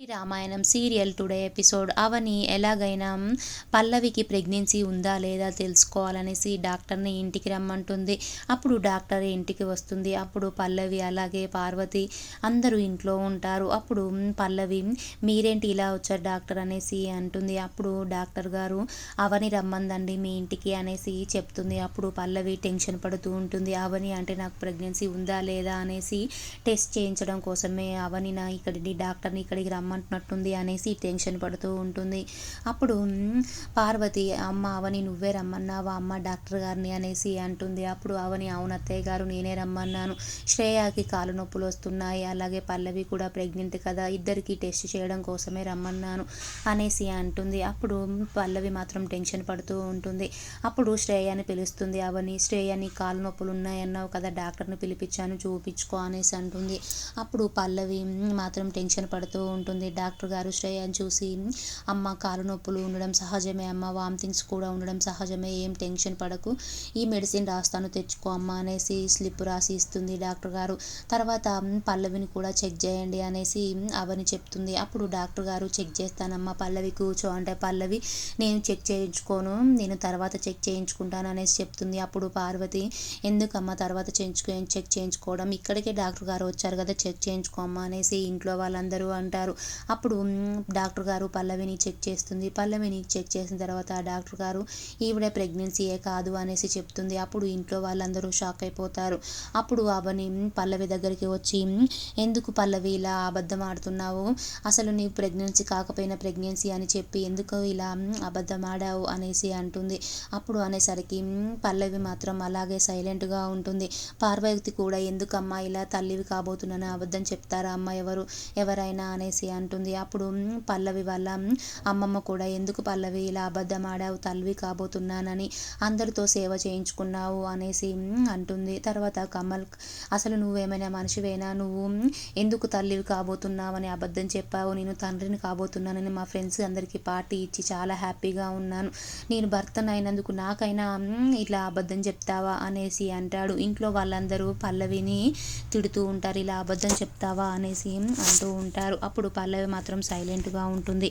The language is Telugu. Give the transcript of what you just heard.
Ramayanam serial today episode Avani ఎలాగైనా పల్లవికి ప్రెగ్నెన్సీ ఉందా లేదా తెలుసుకోవాలనేసి డాక్టర్ని ఇంటికి రమ్మంటుంది. అప్పుడు డాక్టర్ ఇంటికి వస్తుంది. అప్పుడు పల్లవి అలాగే పార్వతి అందరూ ఇంట్లో ఉంటారు. అప్పుడు పల్లవి మీరేంటి ఇలా వచ్చారు డాక్టర్? అనేసి అంటుంది. అప్పుడు డాక్టర్ గారు అవని రమ్మందండి మీ ఇంటికి అనేసి చెప్తుంది. అప్పుడు పల్లవి టెన్షన్ పడుతూ ఉంటుంది. అవని అంటే నాకు ప్రెగ్నెన్సీ ఉందా లేదా? అనేసి టెస్ట్ చేయించడం కోసమే అవని నా ఇక్కడి డాక్టర్ని ఇక్కడికి రమ్మ రమ్మంటున్నట్టుంది అనేసి టెన్షన్ పడుతూ ఉంటుంది. అప్పుడు పార్వతి అమ్మ అవని నువ్వే రమ్మన్నావా? అమ్మ డాక్టర్ గారిని అనేసి అంటుంది. అప్పుడు అవని అవునత్తయ్య గారు నేనే రమ్మన్నాను. శ్రేయాకి కాలు నొప్పులు వస్తున్నాయి. అలాగే పల్లవి కూడా ప్రెగ్నెంట్ కదా ఇద్దరికి టెస్ట్ చేయడం కోసమే రమ్మన్నాను అనేసి అంటుంది. అప్పుడు పల్లవి మాత్రం టెన్షన్ పడుతూ ఉంటుంది. అప్పుడు శ్రేయాని పిలుస్తుంది. అవని శ్రేయాని కాలు నొప్పులు ఉన్నాయన్నావు కదా డాక్టర్ని పిలిపించాను చూపించుకో అనేసి అంటుంది. అప్పుడు పల్లవి మాత్రం టెన్షన్ పడుతూ ఉంటుంది. ఉంటుంది డాక్టర్ గారు శ్రేయాని చూసి అమ్మ కాలు నొప్పులు ఉండడం సహజమే అమ్మ వామిటింగ్స్ కూడా ఉండడం సహజమే ఏం టెన్షన్ పడకు. ఈ మెడిసిన్ రాస్తాను తెచ్చుకో అమ్మ అనేసి స్లిప్ రాసి ఇస్తుంది డాక్టర్ గారు. తర్వాత పల్లవిని కూడా చెక్ చేయండి అనేసి అవని చెప్తుంది. అప్పుడు డాక్టర్ గారు చెక్ చేస్తానమ్మా పల్లవి కూర్చో అంటే పల్లవి నేను చెక్ చేయించుకోను నేను తర్వాత చెక్ చేయించుకుంటాను అనేసి చెప్తుంది. అప్పుడు పార్వతి ఎందుకమ్మా తర్వాత చేయించుకో చెక్ చేయించుకోవడం? ఇక్కడికే డాక్టర్ గారు వచ్చారు కదా చెక్ చేయించుకోమ్మా అనేసి ఇంట్లో వాళ్ళందరూ అంటారు. అప్పుడు డాక్టర్ గారు పల్లవిని చెక్ చేస్తుంది. పల్లవిని చెక్ చేసిన తర్వాత డాక్టర్ గారు ఈవిడ ప్రెగ్నెన్సీయే కాదు అనేసి చెప్తుంది. అప్పుడు ఇంట్లో వాళ్ళందరూ షాక్ అయిపోతారు. అప్పుడు అవని పల్లవి దగ్గరికి వచ్చి ఎందుకు పల్లవి ఇలా అబద్ధం ఆడుతున్నావు? అసలు నీ ప్రెగ్నెన్సీ కాకపోయినా ప్రెగ్నెన్సీ అని చెప్పి ఎందుకు ఇలా అబద్ధం ఆడావు? అనేసి అంటుంది. అప్పుడు అనేసరికి పల్లవి మాత్రం అలాగే సైలెంట్గా ఉంటుంది. పార్వతి కూడా ఎందుకమ్మా ఇలా తల్లివి కాబోతున్నాను అబద్ధం చెప్తారా అమ్మ ఎవరు? ఎవరైనా? అనేసి అంటుంది. అప్పుడు పల్లవి వాళ్ళ అమ్మమ్మ కూడా ఎందుకు పల్లవి ఇలా అబద్ధం ఆడావు తల్లివి కాబోతున్నానని అందరితో సేవ చేయించుకున్నావు అనేసి అంటుంది. తర్వాత కమల్ అసలు నువ్వేమైనా మనిషివేనా? నువ్వు ఎందుకు తల్లివి కాబోతున్నావని అబద్ధం చెప్పావు? నేను తండ్రిని కాబోతున్నానని మా ఫ్రెండ్స్ అందరికీ పార్టీ ఇచ్చి చాలా హ్యాపీగా ఉన్నాను. నేను భర్తనైనందుకు నాకైనా ఇట్లా అబద్ధం చెప్తావా? అనేసి అంటాడు. ఇంట్లో వాళ్ళందరూ పల్లవిని తిడుతూ ఉంటారు. ఇలా అబద్ధం చెప్తావా? అనేసి అంటూ ఉంటారు. అప్పుడు పల్లవి మాత్రం సైలెంట్గా ఉంటుంది.